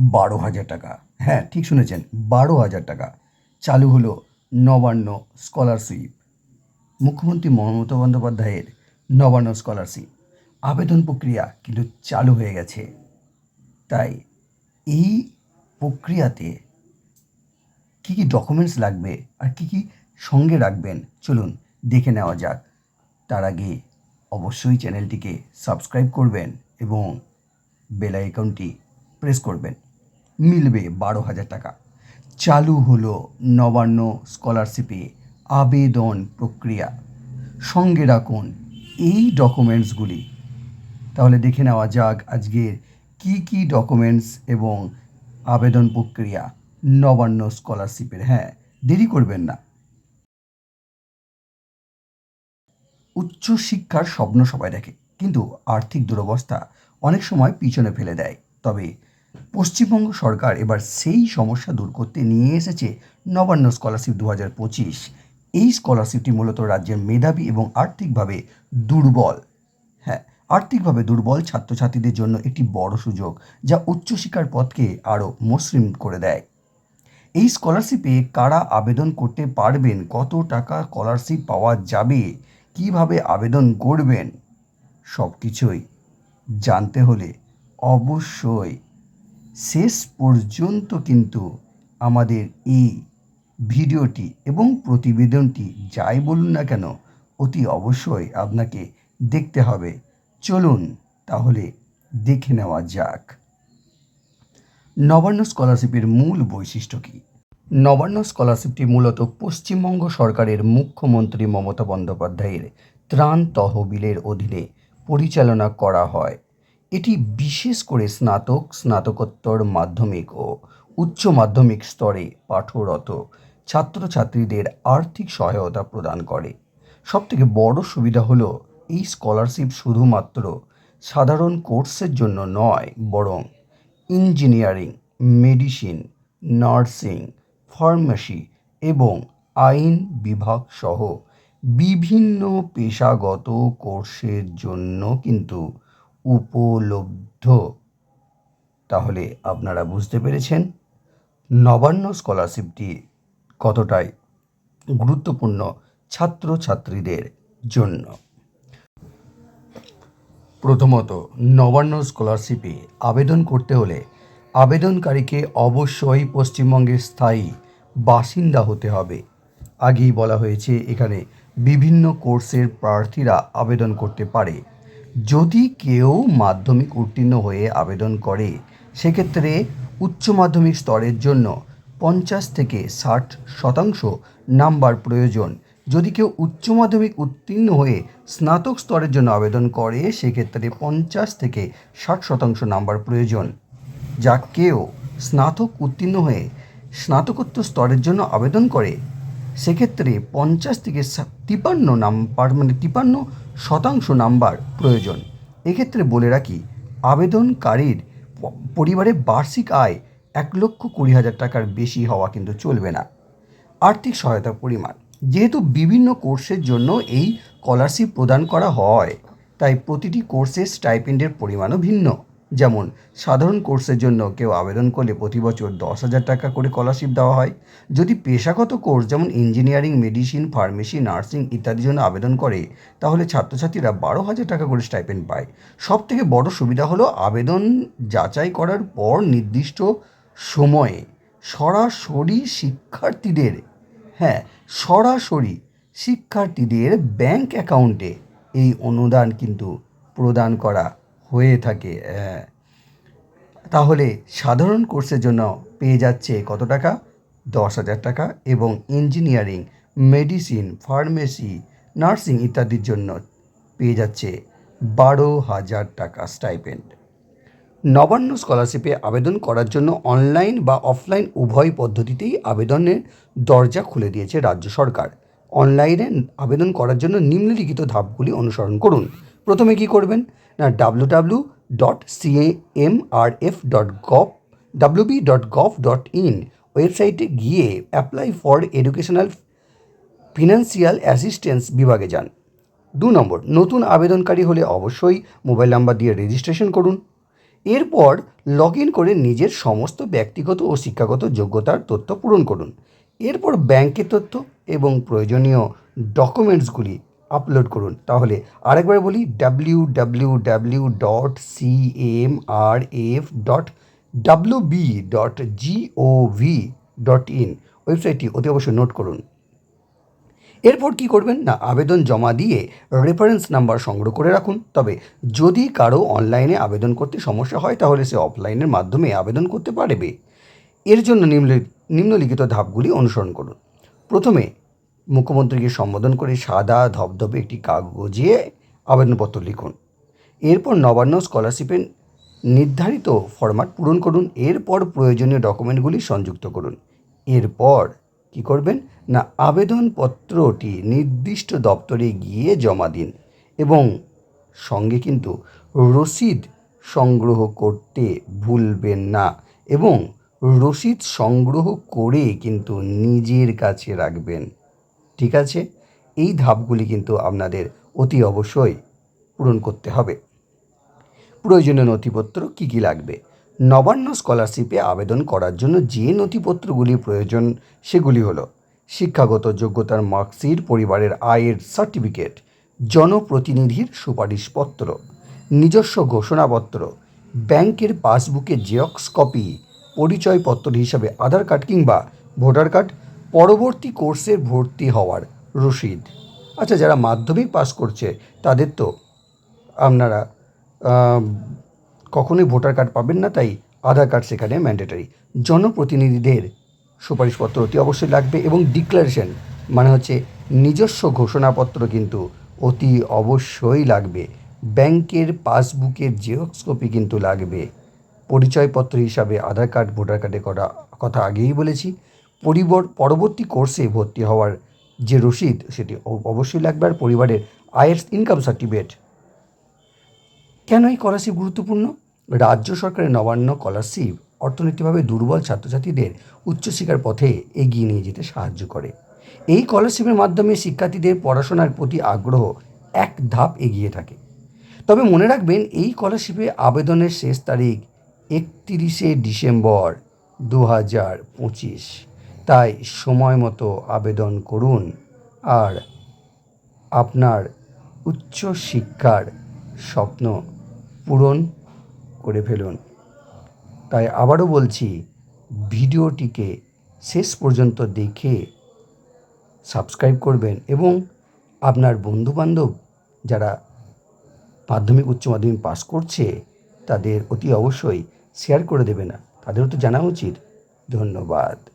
বারো হাজার টাকা। হ্যাঁ ঠিক শুনেছেন, বারো হাজার টাকা। চালু হলো নবান্ন স্কলারশিপ। মুখ্যমন্ত্রী মমতা বন্দ্যোপাধ্যায়ের নবান্ন স্কলারশিপ। আবেদন প্রক্রিয়া কিন্তু চালু হয়ে গেছে। তাই এই প্রক্রিয়াতে কী কী ডকুমেন্টস লাগবে আর কী কী সঙ্গে রাখবেন, চলুন দেখে নেওয়া যাক। তার আগে অবশ্যই চ্যানেলটিকে সাবস্ক্রাইব করবেন এবং বেল আইকনটি প্রেস করবেন। মিলবে বারো হাজার টাকা। চালু হলো নবান্ন স্কলারশিপে আবেদন প্রক্রিয়া। সঙ্গে রাখুন এই ডকুমেন্টসগুলি। তাহলে দেখে নেওয়া যাক আজকের কি কি ডকুমেন্টস এবং আবেদন প্রক্রিয়া নবান্ন স্কলারশিপের। হ্যাঁ দেরি করবেন না। উচ্চশিক্ষার স্বপ্ন সবাই দেখে, কিন্তু আর্থিক দুরবস্থা অনেক সময় পিছনে ফেলে দেয়। তবে পশ্চিমবঙ্গ সরকার এবার সেই সমস্যা দূর করতে নিয়ে এসেছে নবান্ন স্কলারশিপ দু হাজার পঁচিশ। এই স্কলারশিপটি মূলত রাজ্যের মেধাবী এবং আর্থিকভাবে দুর্বল। হ্যাঁ আর্থিকভাবে দুর্বল ছাত্রছাত্রীদের জন্য একটি বড় সুযোগ, যা উচ্চশিক্ষার পথকে আরও মসৃণ করে দেয়। এই স্কলারশিপে কারা আবেদন করতে পারবেন, কত টাকা স্কলারশিপ পাওয়া যাবে, কীভাবে আবেদন করবেন সব কিছুই জানতে হলে অবশ্যই শেষ পর্যন্ত কিন্তু আমাদের এই ভিডিওটি এবং প্রতিবেদনটি যাই বলুন না কেন, অতি অবশ্যই আপনাকে দেখতে হবে। চলুন তাহলে দেখে নেওয়া যাক। নবান্ন স্কলারশিপের মূল বৈশিষ্ট্য কী? নবান্ন স্কলারশিপটি মূলত পশ্চিমবঙ্গ সরকারের মুখ্যমন্ত্রী মমতা বন্দ্যোপাধ্যায়ের ত্রাণ তহবিলের অধীনে পরিচালনা করা হয়। এটি বিশেষ করে স্নাতক, স্নাতকোত্তর মাধ্যমিক ও উচ্চ মাধ্যমিক স্তরে পাঠরত। ছাত্রছাত্রীদের আর্থিক সহায়তা প্রদান করে। সবথেকে বড় সুবিধা হলো এই স্কলারশিপ শুধুমাত্র সাধারণ কোর্সের জন্য নয়, বরং ইঞ্জিনিয়ারিং, মেডিসিন, নার্সিং, ফার্মেসি এবং আইন বিভাগ সহ বিভিন্ন পেশাগত কোর্সের জন্য কিন্তু উপলব্ধ। তাহলে আপনারা বুঝতে পেরেছেন নবান্ন স্কলারশিপটি কতটাই গুরুত্বপূর্ণ ছাত্রছাত্রীদের জন্য। প্রথমত, নবান্ন স্কলারশিপে আবেদন করতে হলে আবেদনকারীকে অবশ্যই পশ্চিমবঙ্গের স্থায়ী বাসিন্দা হতে হবে। আগেই বলা হয়েছে, এখানে বিভিন্ন কোর্সের প্রার্থীরা আবেদন করতে পারে। যদি কেউ মাধ্যমিক উত্তীর্ণ হয়ে আবেদন করে, সেক্ষেত্রে উচ্চ মাধ্যমিক স্তরের জন্য পঞ্চাশ থেকে ষাট শতাংশ নাম্বার প্রয়োজন। যদি কেউ উচ্চ মাধ্যমিক উত্তীর্ণ হয়ে স্নাতক স্তরের জন্য আবেদন করে, সেক্ষেত্রে পঞ্চাশ থেকে ষাট শতাংশ নাম্বার প্রয়োজন। যা কেউ স্নাতক উত্তীর্ণ হয়ে স্নাতকোত্তর স্তরের জন্য আবেদন করে সেক্ষেত্রে পঞ্চাশ থেকে তিপান্ন নাম্বার মানে তিপান্ন শতাংশ নাম্বার প্রয়োজন। এক্ষেত্রে বলে রাখি, আবেদনকারীর প- পরিবারের বার্ষিক আয় এক লক্ষ কুড়ি হাজার টাকার বেশি হওয়া কিন্তু চলবে না। আর্থিক সহায়তার পরিমাণ। যেহেতু বিভিন্ন কোর্সের জন্য এই স্কলারশিপ প্রদান করা হয়, তাই প্রতিটি কোর্সের স্টাইপেন্ডের পরিমাণও ভিন্ন। যেমন, সাধারণ কোর্সের জন্য কেউ আবেদন করলে প্রতি বছর দশ হাজার টাকা করে স্কলারশিপ দেওয়া হয়। যদি পেশাগত কোর্স যেমন ইঞ্জিনিয়ারিং, মেডিসিন, ফার্মেসি, নার্সিং ইত্যাদির জন্য আবেদন করে, তাহলে ছাত্রছাত্রীরা বারো হাজার টাকা করে স্টাইপেন্ড পায়। সব থেকে বড় সুবিধা হলো আবেদন যাচাই করার পর নির্দিষ্ট সময়ে সরাসরি শিক্ষার্থীদের হ্যাঁ সরাসরি শিক্ষার্থীদের ব্যাংক অ্যাকাউন্টে এই অনুদান কিন্তু প্রদান করা হয়ে থাকে। তাহলে সাধারণ কোর্সের জন্য পেয়ে যাচ্ছে কত টাকা? দশ হাজার টাকা এবং ইঞ্জিনিয়ারিং, মেডিসিন, ফার্মেসি, নার্সিং ইত্যাদির জন্য পেয়ে যাচ্ছে বারো হাজার টাকা স্টাইপেন্ড। নবান্ন স্কলারশিপে আবেদন করার জন্য অনলাইন বা অফলাইন উভয় পদ্ধতিতেই আবেদনের দরজা খুলে দিয়েছে রাজ্য সরকার। অনলাইনে আবেদন করার জন্য নিম্নলিখিত ধাপগুলি অনুসরণ করুন। প্রথমে কি করবেন? না W W dot CMRF dot gov WB dot gov dot in ওয়েবসাইটে গিয়ে apply for educational financial assistance বিভাগে যান। দু নম্বর, নতুন আবেদনকারী হলে অবশ্যই মোবাইল নাম্বার দিয়ে রেজিস্ট্রেশন করুন। এরপর লগ ইন করে নিজের সমস্ত ব্যক্তিগত ও শিক্ষাগত যোগ্যতার তথ্য পূরণ করুন। এরপর ব্যাংকের তথ্য এবং প্রয়োজনীয় ডকুমেন্টসগুলি আপলোড করুন। তাহলে আরেকবার বলি W W W dot C M R F dot W B dot G O V dot in ওয়েবসাইটটি অতি অবশ্যই নোট করুন। এরপর কি করবেন? না, আবেদন জমা দিয়ে রেফারেন্স নাম্বার সংগ্রহ করে রাখুন। তবে যদি কারও অনলাইনে আবেদন করতে সমস্যা হয়, তাহলে সে অফলাইনের মাধ্যমে আবেদন করতে পারবে। এর জন্য নিম্নলিখিত ধাপগুলি অনুসরণ করুন। প্রথমে মুখ্যমন্ত্রীকে সম্বোধন করে সাদা ধবধবে একটি কাগজে আবেদনপত্র লিখুন। এরপর নবান্ন স্কলারশিপের নির্ধারিত ফরম্যাট পূরণ করুন। এরপর প্রয়োজনীয় ডকুমেন্টগুলি সংযুক্ত করুন। এরপর কি করবেন? না, আবেদনপত্রটি নির্দিষ্ট দপ্তরে গিয়ে জমা দিন এবং সঙ্গে কিন্তু রসিদ সংগ্রহ করতে ভুলবেন না এবং রসিদ সংগ্রহ করে কিন্তু নিজের কাছে রাখবেন। ঠিক আছে? এই ধাপগুলি কিন্তু আপনাদের অতি অবশ্যই পূরণ করতে হবে। প্রয়োজনীয় নথিপত্র কী কী লাগবে? নবান্ন স্কলারশিপে আবেদন করার জন্য যে নথিপত্রগুলি প্রয়োজন, সেগুলি হলো শিক্ষাগত যোগ্যতার মার্কশিট, পরিবারের আয়ের সার্টিফিকেট জনপ্রতিনিধির সুপারিশপত্র, নিজস্ব ঘোষণাপত্র, ব্যাংকের পাসবুকে জেরক্স কপি, পরিচয়পত্র হিসাবে আধার কার্ড কিংবা ভোটার কার্ড পরবর্তী কোর্সে ভর্তি হওয়ার রসিদ আচ্ছা যারা মাধ্যমিক পাস করছে, তাদের তো আপনারা কখনোই ভোটার কার্ড পাবেন না, তাই আধার কার্ড সেখানে ম্যান্ডেটারি। জনপ্রতিনিধিদের সুপারিশপত্র অতি অবশ্যই লাগবে এবং ডিক্লারেশন মানে হচ্ছে নিজস্ব ঘোষণাপত্র কিন্তু অতি অবশ্যই লাগবে। ব্যাংকের পাসবুকের জেরক্স কপি কিন্তু লাগবে। পরিচয়পত্র হিসাবে আধার কার্ড, ভোটার কার্ডে করা কথা আগেই বলেছি। পরিবর, পরবর্তী কোর্সে ভর্তি হওয়ার যে রসিদ, সেটি অবশ্যই লাগবে আর পরিবারের আয়ের ইনকাম সার্টিফিকেট কেন এই স্কলারশিপ গুরুত্বপূর্ণ? রাজ্য সরকারের নবান্ন স্কলারশিপ অর্থনৈতিকভাবে দুর্বল ছাত্রছাত্রীদের উচ্চশিক্ষার পথে এগিয়ে নিয়ে যেতে সাহায্য করে। এই স্কলারশিপের মাধ্যমে শিক্ষার্থীদের পড়াশোনার প্রতি আগ্রহ এক ধাপ এগিয়ে থাকে। তবে মনে রাখবেন, এই স্কলারশিপে আবেদনের শেষ তারিখ একত্রিশে ডিসেম্বর দু হাজার পঁচিশ। তাই সময় মতো আবেদন করুন। আর আপনার উচ্চ শিক্ষার স্বপ্ন পূরণ করে ফেলুন। তাই আবারও বলছি, ভিডিওটিকে শেষ পর্যন্ত দেখে সাবস্ক্রাইব করবেন এবং আপনার বন্ধুবান্ধব যারা মাধ্যমিক, উচ্চ মাধ্যমিক পাস করছে, তাদের অতি অবশ্যই শেয়ার করে দেবে না তাদেরও তো জানা উচিত। ধন্যবাদ।